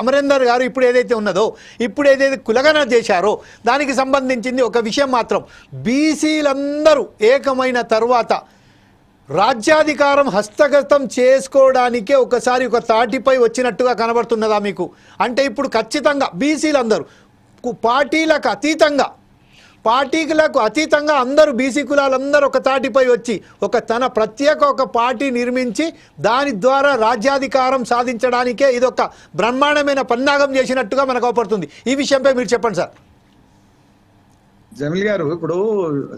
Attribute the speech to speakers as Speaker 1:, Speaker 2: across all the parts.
Speaker 1: అమరేందర్ గారు ఇప్పుడు ఏదైతే ఉన్నదో ఇప్పుడు ఏదైతే కులగన చేశారో దానికి సంబంధించింది ఒక విషయం మాత్రం. బీసీలందరూ ఏకమైన తర్వాత రాజ్యాధికారం హస్తగతం చేసుకోవడానికే ఒకసారి ఒక తాటిపై వచ్చినట్టుగా కనబడుతున్నదా మీకు? అంటే ఇప్పుడు ఖచ్చితంగా బీసీలందరూ పార్టీలకు అతీతంగా పార్టీలకు అతీతంగా అందరూ బీసీ కులాలందరూ ఒక తాటిపై వచ్చి ఒక తన ప్రత్యేక ఒక పార్టీ నిర్మించి దాని ద్వారా రాజ్యాధికారం సాధించడానికే ఇది ఒక బ్రహ్మాండమైన పన్నాగం చేసినట్టుగా మనకు అవపడుతుంది. ఈ విషయంపై మీరు చెప్పండి సార్.
Speaker 2: జమిల్ గారు ఇప్పుడు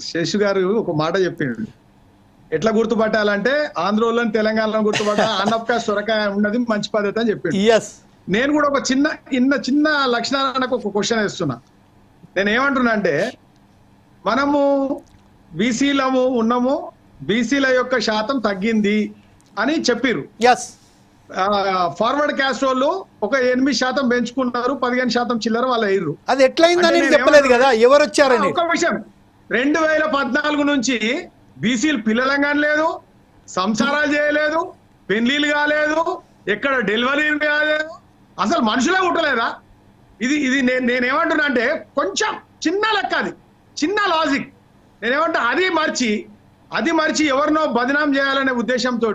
Speaker 2: శేషు గారు ఒక మాట చెప్పిండు. ఎట్లా గుర్తుపట్టాలంటే ఆంధ్రోళ్ళని తెలంగాణలో గుర్తుపట్ట అన్నపకాయ సొరకాయ ఉన్నది మంచి పద్ధతి అని చెప్పిండు.
Speaker 1: ఎస్
Speaker 2: నేను కూడా ఒక చిన్న ఇన్న చిన్న లక్షణాలకు ఒక క్వశ్చన్ వేస్తున్నా. నేను ఏమంటున్నా అంటే మనము బీసీలము ఉన్నాము బీసీల యొక్క శాతం తగ్గింది అని చెప్పిర్రు.
Speaker 1: ఎస్
Speaker 2: ఫార్వర్డ్ క్యాస్ట్ వాళ్ళు ఒక ఎనిమిది శాతం పెంచుకున్నారు పదిహేను శాతం చిల్లర వాళ్ళు అయ్యారు
Speaker 1: అది ఎట్లయిందని చెప్పలేదు కదా ఎవరు వచ్చారని?
Speaker 2: ఒక విషయం రెండు వేల పద్నాలుగు నుంచి బీసీలు పిల్లలంగా లేదు సంసారాలు చేయలేదు పెళ్ళిళ్ళు కాలేదు ఎక్కడ డెలివరీ కాలేదు. అసలు మనుషులే ఉండలేదా ఇది ఇది నేను నేనేమంటున్నా అంటే కొంచెం చిన్న లెక్క అది. చిన్న లాజిక్ నేనేమంటా అది మర్చి అది మర్చి ఎవరినో బదనాం చేయాలనే ఉద్దేశంతో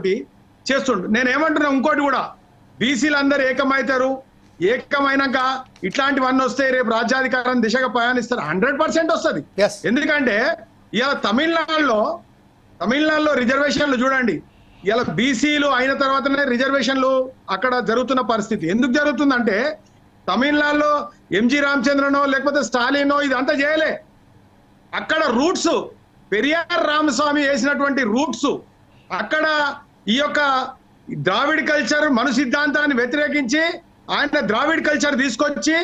Speaker 2: చేస్తుండు. నేనేమంటున్నా ఇంకోటి కూడా. బీసీలు అందరు ఏకమవుతారు ఏకమైనాక ఇట్లాంటివన్నీ వస్తాయి రేపు రాజ్యాధికారం దిశగా ప్రయాణిస్తారు. హండ్రెడ్ పర్సెంట్ వస్తుంది. ఎందుకంటే ఇలా తమిళనాడులో తమిళనాడులో రిజర్వేషన్లు చూడండి. ఇలా బీసీలు అయిన తర్వాతనే రిజర్వేషన్లు అక్కడ జరుగుతున్న పరిస్థితి. ఎందుకు జరుగుతుందంటే తమిళనాడులో ఎంజి రామచంద్రనో లేకపోతే స్టాలినో ఇదంతా చేయలే. అక్కడ రూట్స్ పెరియార్ రామస్వామి వేసినటువంటి రూట్స్ అక్కడ ఈ యొక్క ద్రావిడ్ కల్చర్ మను సిద్ధాంతాన్ని వ్యతిరేకించి ఆయన ద్రావిడ్ కల్చర్ తీసుకొచ్చి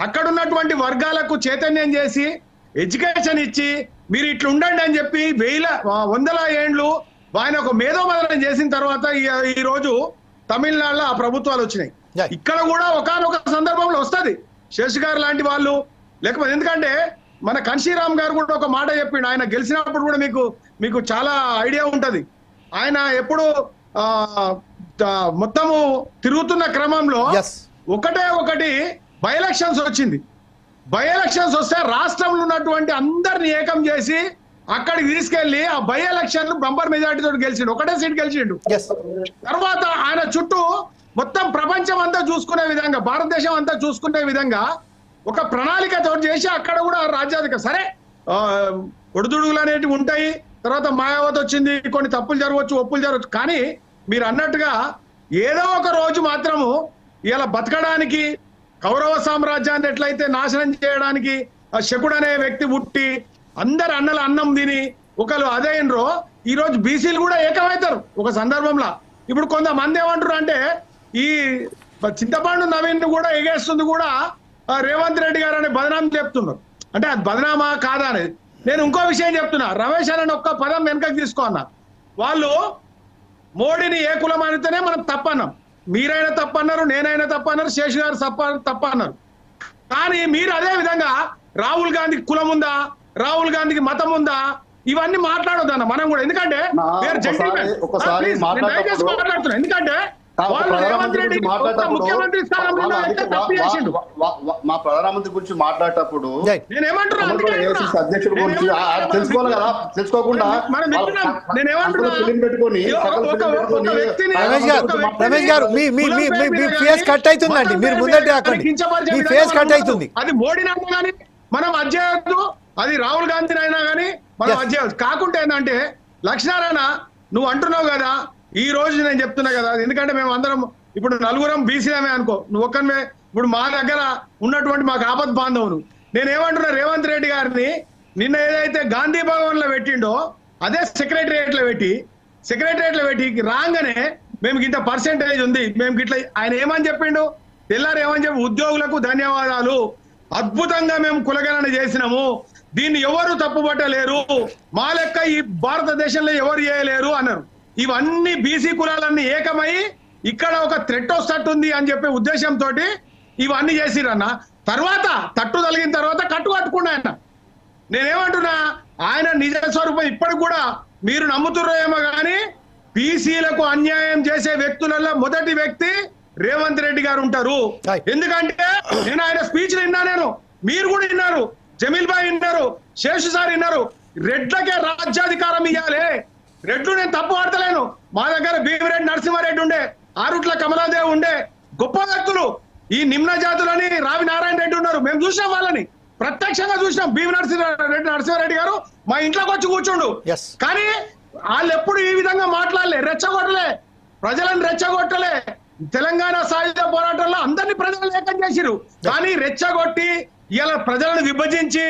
Speaker 2: అక్కడ ఉన్నటువంటి వర్గాలకు చైతన్యం చేసి ఎడ్యుకేషన్ ఇచ్చి మీరు ఇట్లా ఉండండి అని చెప్పి వేల వందల ఏండ్లు ఆయన ఒక మేధోమదనం చేసిన తర్వాత ఈ- రోజు తమిళనాడులో ఆ ప్రభుత్వాలు వచ్చినాయి. ఇక్కడ కూడా ఒకనొక సందర్భంలో వస్తది. శేష్ గారు లాంటి వాళ్ళు. లేకపోతే ఎందుకంటే మన కన్షీరామ్ గారు కూడా ఒక మాట చెప్పిండు. ఆయన గెలిచినప్పుడు కూడా మీకు మీకు చాలా ఐడియా ఉంటది. ఆయన ఎప్పుడు మొత్తము తిరుగుతున్న క్రమంలో ఒకటే ఒకటి బై ఎలక్షన్స్ వచ్చింది. బై ఎలక్షన్స్ వస్తే రాష్ట్రంలో ఉన్నటువంటి అందరిని ఏకం చేసి అక్కడికి తీసుకెళ్ళి ఆ బై ఎలక్షన్ బంపర్ మెజార్టీ తోటి గెలిచిండు. ఒకటే సీట్ గెలిచిండు. తర్వాత ఆయన చుట్టూ మొత్తం ప్రపంచం అంతా చూసుకునే విధంగా భారతదేశం అంతా చూసుకునే విధంగా ఒక ప్రణాళిక తోటి చేసి అక్కడ కూడా రాజ్యాధిక సరే ఒడిదుడుగులు అనేటివి ఉంటాయి. తర్వాత మాయావతి వచ్చింది. కొన్ని తప్పులు జరగవచ్చు ఒప్పులు జరగవచ్చు. కానీ మీరు అన్నట్టుగా ఏదో ఒక రోజు మాత్రము ఇలా బతకడానికి కౌరవ సామ్రాజ్యాన్ని ఎట్లయితే నాశనం చేయడానికి ఆ శకుడు అనే వ్యక్తి పుట్టి అందరు అన్నల అన్నం తిని ఒకరు అదేనరో ఈ రోజు బీసీలు కూడా ఏకమవుతారు ఒక సందర్భంలో. ఇప్పుడు కొంతమంది ఏమంటారు అంటే ఈ చింతపండు నవీన్ కూడా ఎగేస్తుంది కూడా రేవంత్ రెడ్డి గారు అనే బదనాం చెప్తున్నారు. అంటే అది బదనామా కాదా అనేది. నేను ఇంకో విషయం చెప్తున్నా. రమేష్ అనే ఒక్క పదం వెనకకి తీసుకో అన్న. వాళ్ళు మోడీని ఏ కులం అనితేనే మనం తప్పన్నాం మీరైనా తప్పన్నారు నేనైనా తప్పన్నారు శేషు గారు తప్ప తప్పన్నారు కానీ మీరు అదే విధంగా రాహుల్ గాంధీకి కులం ఉందా? రాహుల్ గాంధీకి మతం ఉందా? ఇవన్నీ మాట్లాడొద్దన్న మనం కూడా. ఎందుకంటే ఎందుకంటే
Speaker 3: మా ప్రధానమంత్రి గురించి మాట్లాడేటప్పుడు. అధ్యక్షుడి గురించి? తెలుసుకోవాలి కదా? తెలుసుకోకుండా పెట్టుకొని
Speaker 1: రమేష్ గారు మీ మీ మీ ఫేస్ కట్ అవుతుందండి మీరు ముందటి
Speaker 2: మీద
Speaker 1: రాకండి మీ ఫేస్ కట్ అవుతుంది
Speaker 2: అది మోడీని అయినా కానీ మనం అది చేయొద్దు. అది రాహుల్ గాంధీని అయినా కానీ మనం చేయొద్దు. కాకుంటే ఏంటంటే లక్ష్మీనారాయణ నువ్వు అంటున్నావు కదా ఈ రోజు నేను చెప్తున్నా కదా ఎందుకంటే మేము అందరం ఇప్పుడు నలుగురం బీసీలమే అనుకో నువ్వు ఒక్కనే ఇప్పుడు మా దగ్గర ఉన్నటువంటి మాకు ఆపద్ బాంధవులు. నేను ఏమంటున్నా రేవంత్ రెడ్డి గారిని నిన్న ఏదైతే గాంధీ భవన్లో పెట్టిండో అదే సెక్రటరియట్లో పెట్టి సెక్రటరియట్లో పెట్టి రాగానే మేము ఇంత పర్సెంటేజ్ ఉంది. మేము గిట్ల ఆయన ఏమని చెప్పిండు? తెల్లారు ఏమని చెప్పి ఉద్యోగులకు ధన్యవాదాలు. అద్భుతంగా మేము కులగణన చేసినాము. దీన్ని ఎవరు తప్పుపట్టలేరు? మా లెక్క ఈ భారతదేశంలో ఎవరు చేయలేరు? అన్నారు. ఇవన్నీ బీసీ కులాలన్నీ ఏకమై ఇక్కడ ఒక థ్రెట్ వస్తట్టుంది అని చెప్పే ఉద్దేశంతో ఇవన్నీ చేసిరన్న. తర్వాత తట్టు తలిగిన తర్వాత కట్టు కట్టుకున్నా ఆయన. నేనేమంటున్నా ఆయన నిజ స్వరూపం ఇప్పటికి కూడా మీరు నమ్ముతున్నారేమో కానీ బీసీలకు అన్యాయం చేసే వ్యక్తులలో మొదటి వ్యక్తి రేవంత్ రెడ్డి గారు ఉంటారు. ఎందుకంటే నేను ఆయన స్పీచ్ విన్నా నేను. మీరు కూడా విన్నారు. జమీల్ భాయ్ విన్నారు. శేషు సార్ విన్నారు. రెడ్లకే రాజ్యాధికారం ఇవ్వాలి రెడ్లు నేను తప్పు ఆడతలేను. మా దగ్గర భీమిరెడ్డి నరసింహారెడ్డి ఉండే ఆరుట్ల కమలాదేవ్ ఉండే గొప్ప వ్యక్తులు. ఈ నిమ్న జాతులని రావి నారాయణ రెడ్డి ఉన్నారు. మేము చూసాం వాళ్ళని. ప్రత్యక్షంగా చూసినాం భీమి నరసింహారెడ్డి నరసింహారెడ్డి గారు. మా ఇంట్లోకి వచ్చి కూర్చోండు. కానీ వాళ్ళు ఎప్పుడు ఈ విధంగా మాట్లాడలే రెచ్చగొట్టలే. ప్రజలను రెచ్చగొట్టలే. తెలంగాణ సాయుధ పోరాటంలో అందరినీ ప్రజలు ఏకం చేసిరు కానీ రెచ్చగొట్టి ఇవాళ ప్రజలను విభజించి.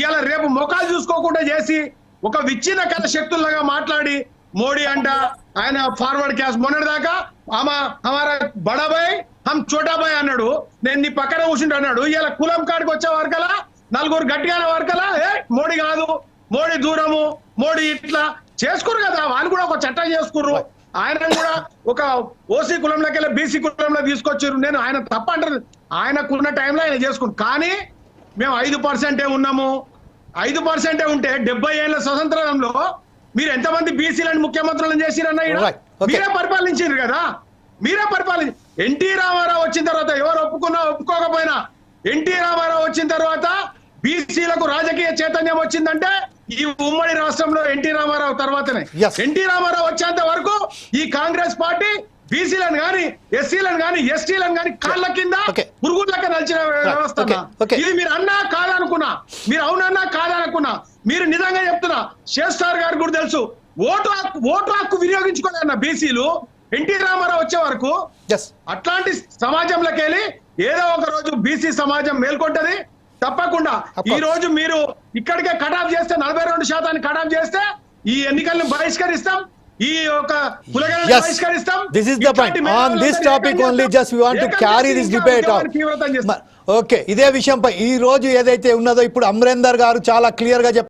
Speaker 2: ఇవాళ రేపు ముఖాలు చూసుకోకుండా చేసి ఒక విచ్ఛిన్నకర శక్తుల్లాగా మాట్లాడి మోడీ అంట ఆయన ఫార్వర్డ్ క్యాస్ట్ మొన్నటి దాకా ఆమా హమారా బడాబాయ్ హమ్ చోటాబాయ్ అన్నాడు. నేను నీ పక్కన కూర్చుంటా అన్నాడు. ఇలా కులం కాడికి వచ్చే వరకలా? నలుగురు గట్టిగా వరకలా? ఏ మోడీ కాదు మోడీ దూరము మోడీ ఇట్లా చేసుకురు కదా వాళ్ళు కూడా ఒక చట్టం చేసుకుర్రు. ఆయన కూడా ఒక ఓసీ కులంలోకి వెళ్ళి బీసీ కులంలో తీసుకొచ్చారు నేను ఆయన తప్ప అంటారు ఆయనకున్న టైంలో ఆయన చేసుకున్నాను కానీ మేము ఐదు పర్సెంటే ఉన్నాము ఐదు పర్సెంటే ఉంటే డెబ్బై ఏళ్ళ స్వతంత్రంలో మీరు ఎంతమంది బీసీలను ముఖ్యమంత్రులను చేసిరన్న. మీరే పరిపాలించారు కదా మీరే పరిపాలించి ఎన్టీ రామారావు వచ్చిన తర్వాత ఎవరు ఒప్పుకున్నా ఒప్పుకోకపోయినా ఎన్టీ రామారావు వచ్చిన తర్వాత బీసీలకు రాజకీయ చైతన్యం వచ్చిందంటే ఈ ఉమ్మడి రాష్ట్రంలో ఎన్టీ రామారావు తర్వాతనే. ఎన్టీ రామారావు వచ్చేంత వరకు ఈ కాంగ్రెస్ పార్టీ బీసీలను గాని ఎస్సీలను గాని ఎస్టీలను గాని కాళ్ళ కింద. పురుగులకి నడిచిన వ్యవస్థ. ఇది మీరు అన్నా కాదనుకున్నా మీరు అవునన్నా కాదనుకున్నా మీరు నిజంగా చెప్తున్నా శేషార్ గారు కూడా తెలుసు ఓటు హక్కు ఓటు హక్కు వినియోగించుకోలేన్న బీసీలు ఎన్టీ రామారావు వచ్చే వరకు అట్లాంటి సమాజంలోకి వెళ్ళి ఏదో ఒక రోజు బీసీ సమాజం మేల్కొంటది. తప్పకుండా. ఈ రోజు మీరు ఇక్కడికే కటాఫ్ చేస్తే నలభై రెండు శాతాన్ని కటాఫ్ చేస్తే ఈ ఎన్నికలను బహిష్కరిస్తాం. ఈ యొక్క చేస్తాం.
Speaker 1: just we want to
Speaker 2: ఏకం
Speaker 1: carry
Speaker 2: చేసి
Speaker 1: this
Speaker 2: ఇంకా
Speaker 1: debate on.
Speaker 2: ఉద్యమాన్ని తీవ్రతం చేస్తాం?
Speaker 1: ఓకే ఇదే విషయంపై ఈ రోజు ఏదైతే ఉన్నదో ఇప్పుడు అమరేందర్ గారు చాలా క్లియర్గా